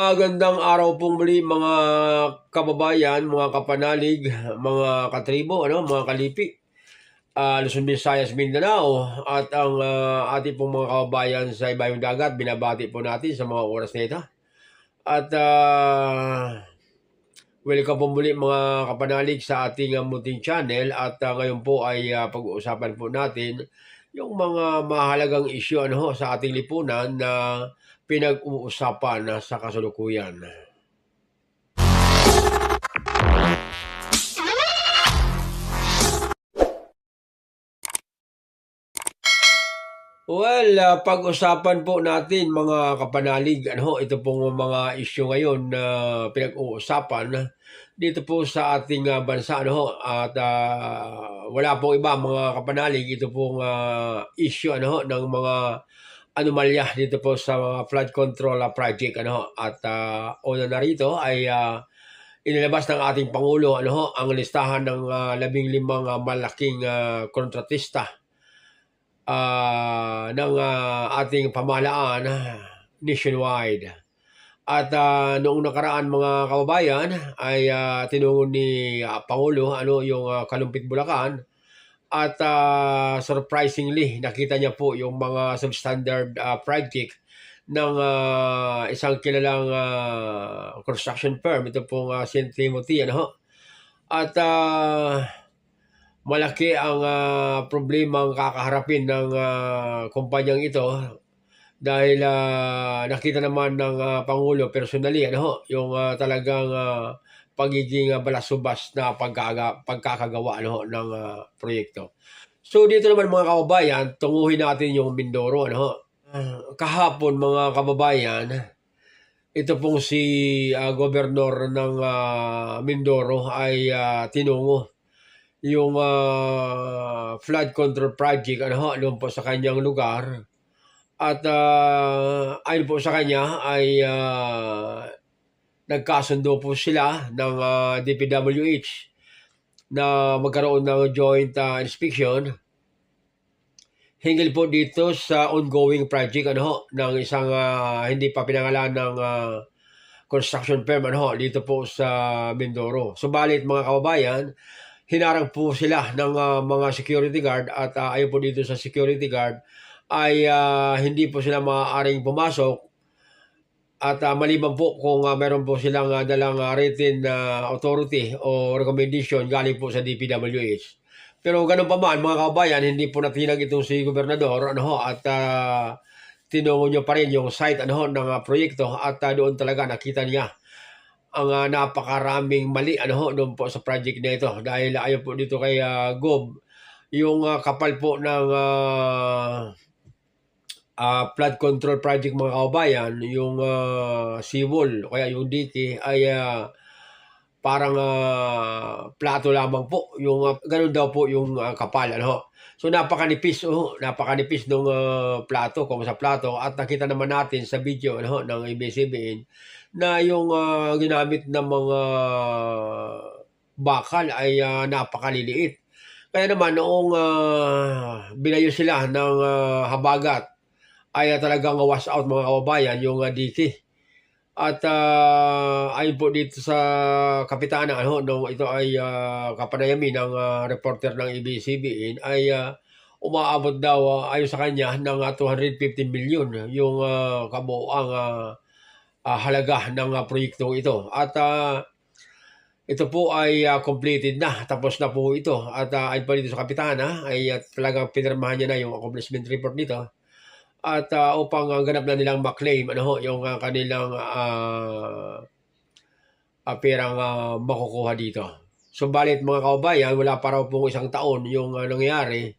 Magandang araw pong muli mga kababayan, mga kapanalig, mga katribo, ano, mga kalipi. Uh, Luzon, Visayas, Mindanao at ang uh, ating pong mga kababayan sa ibayong dagat, binabati po natin sa mga oras na ito. At uh, welcome po muli mga kapanalig sa ating uh, munting channel at uh, ngayon po ay uh, pag-uusapan po natin yung mga mahalagang isyu ano, sa ating lipunan na pinag-uusapan na sa kasalukuyan. Well, uh, pag-usapan po natin mga kapanalig, ano, ito pong mga issue ngayon na uh, pinag-uusapan dito po sa ating uh, bansa ano at uh, wala pong iba mga kapanalig ito pong uh, issue ano ng mga anomalya dito po sa flood control project ano at uh, una na rito ay uh, inilabas ng ating pangulo ano ang listahan ng uh, labing limang uh, malaking uh, kontratista uh, ng uh, ating pamahalaan nationwide. At uh, noong nakaraan mga kababayan ay uh, tinungo ni uh, Pangulo ano yung uh, Kalumpit Bulacan at uh, surprisingly, nakita niya po yung mga substandard uh, project ng uh, isang kilalang uh, construction firm. Ito pong uh, St. Timothy. Ano? At uh, malaki ang uh, problema ang kakaharapin ng uh, kumpanyang ito dahil uh, nakita naman ng uh, Pangulo personally ano, yung uh, talagang uh, pagiging uh, balasubas na pagkaga, pagkakagawa ano, ng uh, proyekto. So dito naman mga kababayan, tunguhin natin yung Mindoro. Ano? Kahapon mga kababayan, ito pong si uh, gobernador ng uh, Mindoro ay uh, tinungo yung uh, flood control project ano, doon po sa kanyang lugar. At uh, ayon po sa kanya ay uh, nagkasundo po sila ng uh, ah, DPWH na magkaroon ng joint uh, inspection hinggil po dito sa ongoing project ano ho, ng isang uh, hindi pa pinangalan ng uh, construction firm ano ho, dito po sa Mindoro. Subalit mga kababayan, hinarang po sila ng uh, mga security guard at uh, ayon po dito sa security guard ay uh, hindi po sila maaaring pumasok at uh, maliban po kung uh, meron po silang uh, dalang uh, written uh, authority o recommendation galing po sa DPWH. Pero ganun pa man, mga kabayan, hindi po natinag itong si Gobernador ano ho, at uh, tinungo nyo pa rin yung site ano ho, ng uh, proyekto at uh, doon talaga nakita niya ang uh, napakaraming mali ano ho, doon po sa project na ito. Dahil ayon po dito kay uh, Gob, yung uh, kapal po ng uh, uh, flood control project mga kababayan, yung uh, seawall, kaya yung dike ay uh, parang uh, plato lamang po. Yung uh, ganun daw po yung uh, kapal. Ano? So napakanipis, oh, napakanipis ng uh, plato, kung sa plato. At nakita naman natin sa video ano, ng ABS-CBN na yung uh, ginamit ng mga bakal ay uh, napakaliliit. Kaya naman noong uh, binayo sila ng uh, habagat ay uh, talagang wash out mga kababayan yung uh, DT. At uh, ayon po dito sa kapitana ano nung ito ay uh, kapanayami ng uh, reporter ng ABS-CBN ay uh, umaabot daw uh, ayon sa kanya ng uh, 250 milyon yung uh, kabuoang uh, uh, halaga ng uh, proyektong ito. At uh, ito po ay uh, completed na, tapos na po ito. At uh, ayon pa dito sa kapitana ay uh, talagang pinirmahan niya na yung accomplishment report nito at uh, upang uh, ganap na nilang maklaim ano ho, yung uh, kanilang uh, uh, perang uh, makukuha dito. Subalit mga kaubayan, wala pa raw pong isang taon yung uh, nangyari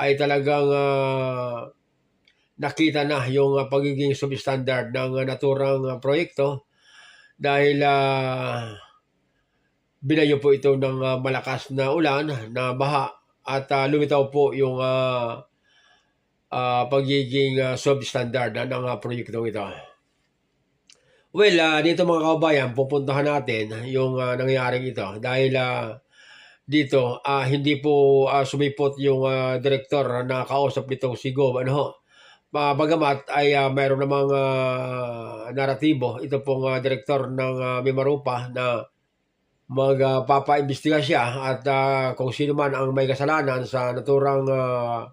ay talagang uh, nakita na yung uh, pagiging substandard ng uh, naturang uh, proyekto dahil uh, binayo po ito ng uh, malakas na ulan na baha at uh, lumitaw po yung uh, uh, pagiging uh, substandard uh, ng uh, proyektong ito. Well, uh, dito mga kababayan, pupuntahan natin yung uh, nangyaring ito dahil uh, dito uh, hindi po uh, sumipot yung uh, direktor na kausap nitong si Gob ano Ah, bagamat ay, ah, mayroon namang, ah, naratibo ito pong, ah, direktor ng, ah, Mimaropa na mag ah, papaimbestiga siya at, ah, kung sino man ang may kasalanan sa naturang, ah,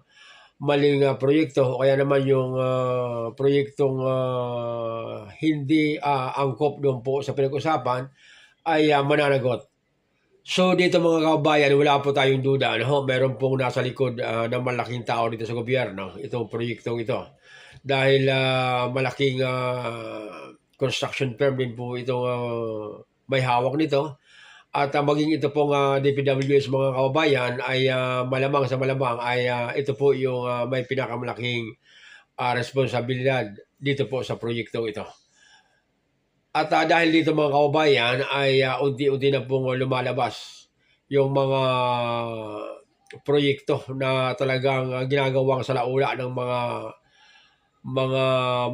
maling, ah, proyekto o kaya naman yung, ah, proyektong, ah, hindi, ah, angkop doon po sa pinag-usapan ay, ah, mananagot. So dito mga kababayan, wala po tayong duda ho, meron pong nasa likod, ah, na malaking tao dito sa gobyerno, itong proyektong ito. Dahil, ah, malaking, ah, construction firm din po itong, ah, may hawak nito at, ah, maging ito pong, ah, DPWH mga kababayan ay, ah, malamang sa malamang ay, ah, ito po yung, ah, may pinakamalaking, ah, responsibilidad dito po sa proyektong ito. At, ah, dahil dito mga kababayan ay, ah, unti-unti na pong lumalabas yung mga proyekto na talagang, ah, ginagawang salaula ng mga mga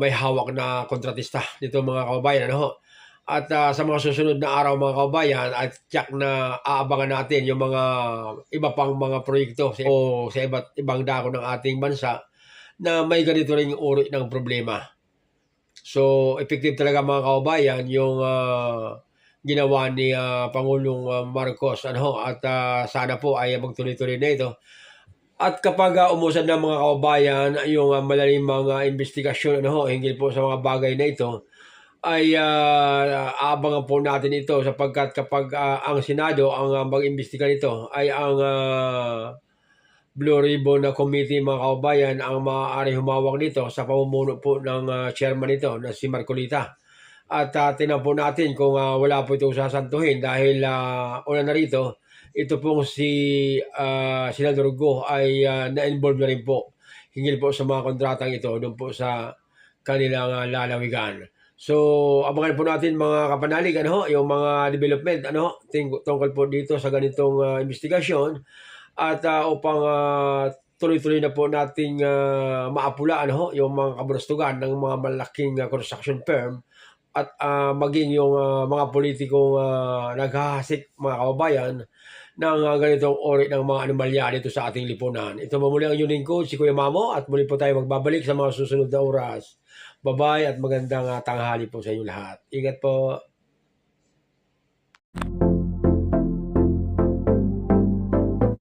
may hawak na kontratista nito mga kababayan, ano. At, ah, sa mga susunod na araw mga kababayan at tiyak na aabangan natin yung mga iba pang mga proyekto sa o sa iba't ibang dako ng ating bansa na may ganito ring uri ng problema. So, effective talaga mga kababayan yung, ah, ginawa ni, ah, Pangulong, Marcos ano at, ah, sana po ay magtuloy-tuloy na ito. At kapag, ah, umusad na mga kababayan yung, ah, malalim mga investigasyon ano hinggil po sa mga bagay na ito, ay, ah, aabangan po natin ito sapagkat kapag, ah, ang Senado ang, ah, mag-imbestiga nito ay ang, ah, Blue Ribbon na committee mga kababayan ang maaaring humawak nito sa pamumuno po ng, ah, chairman nito na si Marcolita. At, ah, tingnan po natin kung, ah, wala po itong sasantuhin dahil, ah, una na rito, ito pong si, ah, Senador Go ay, ah, na-involve na rin po hinggil po sa mga kontratang ito doon po sa kanilang, ah, lalawigan. So, abangan po natin mga kapanalig ano yung mga development ano tungkol po dito sa ganitong, ah, investigasyon. At, ah, upang, ah, tuloy-tuloy na po nating, ah, maapula ano yung mga kaburastugan ng mga malaking, ah, construction firm at, ah, maging yung, ah, mga pulitikong, ah, naghahasik mga kababayan ng, ah, ganitong uri ng mga anomalya dito sa ating lipunan. Ito po muli ang inyong lingkod, si Kuya Mamo at muli po tayo magbabalik sa mga susunod na oras. Ba-bye at magandang, ah, tanghali po sa inyong lahat. Ingat po.